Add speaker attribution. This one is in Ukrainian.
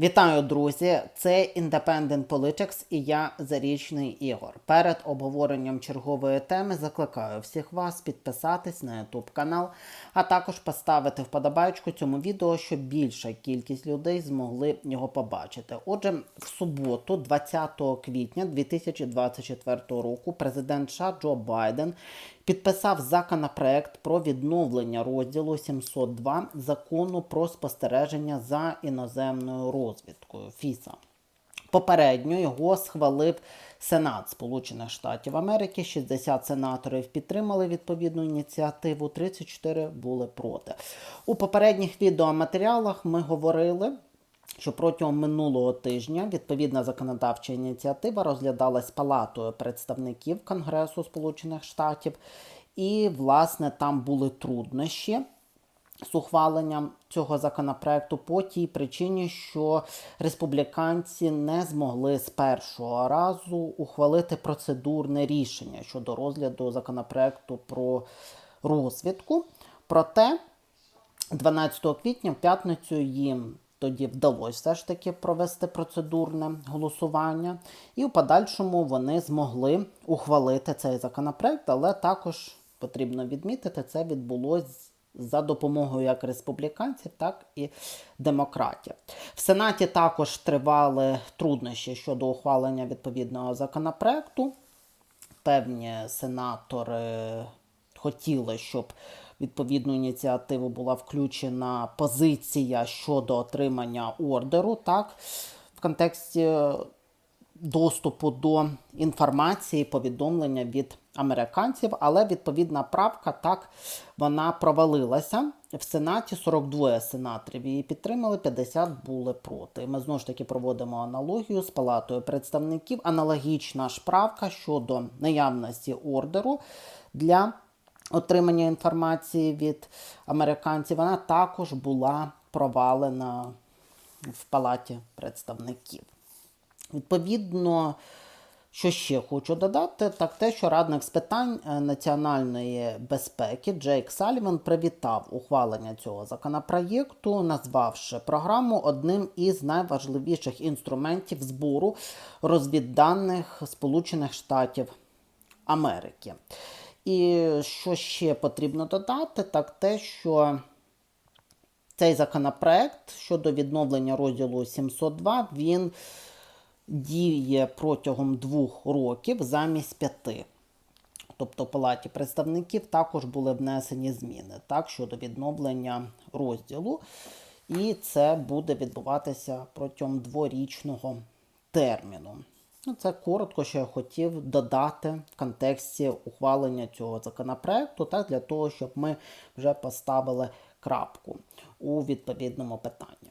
Speaker 1: Вітаю, друзі! Це Independent Politics і я Зарічний Ігор. Перед обговоренням чергової теми закликаю всіх вас підписатись на YouTube канал, а також поставити вподобайку цьому відео, щоб більша кількість людей змогли його побачити. Отже, в суботу, 20 квітня 2024 року, президент США Джо Байден підписав законопроект про відновлення розділу 702 закону про спостереження за іноземною розвідкою ФІСА. Попередньо його схвалив Сенат Сполучених Штатів Америки. 60 сенаторів підтримали відповідну ініціативу, 34 були проти. У попередніх відеоматеріалах ми говорили. Що протягом минулого тижня відповідна законодавча ініціатива розглядалась Палатою представників Конгресу Сполучених Штатів, і, власне, там були труднощі з ухваленням цього законопроекту по тій причині, що республіканці не змогли з першого разу ухвалити процедурне рішення щодо розгляду законопроекту про розвідку. Проте 12 квітня в п'ятницю їм тоді вдалося все ж таки провести процедурне голосування, і в подальшому вони змогли ухвалити цей законопроект, але також потрібно відмітити, це відбулось за допомогою як республіканців, так і демократів. В Сенаті також тривали труднощі щодо ухвалення відповідного законопроекту. Певні сенатори хотіли, щоб відповідну ініціативу була включена позиція щодо отримання ордеру, так, в контексті доступу до інформації, повідомлення від американців, але відповідна правка так вона провалилася. В Сенаті 42 сенаторів її підтримали, 50 були проти. Ми знову ж таки проводимо аналогію з Палатою представників. Аналогічна ж правка щодо наявності ордеру для отримання інформації від американців, вона також була провалена в Палаті представників. Відповідно, що ще хочу додати, так те, що радник з питань е, національної безпеки Джейк Саліван привітав ухвалення цього законопроєкту, назвавши програму одним із найважливіших інструментів збору розвідданих Сполучених Штатів Америки. І що ще потрібно додати, так те, що цей законопроект щодо відновлення розділу 702, він діє протягом двох років замість п'яти. Тобто в Палаті представників також були внесені зміни так, щодо відновлення розділу. І це буде відбуватися протягом дворічного терміну. Ну, Це коротко, що я хотів додати в контексті ухвалення цього законопроекту, так, для того, щоб ми вже поставили крапку у відповідному питанні.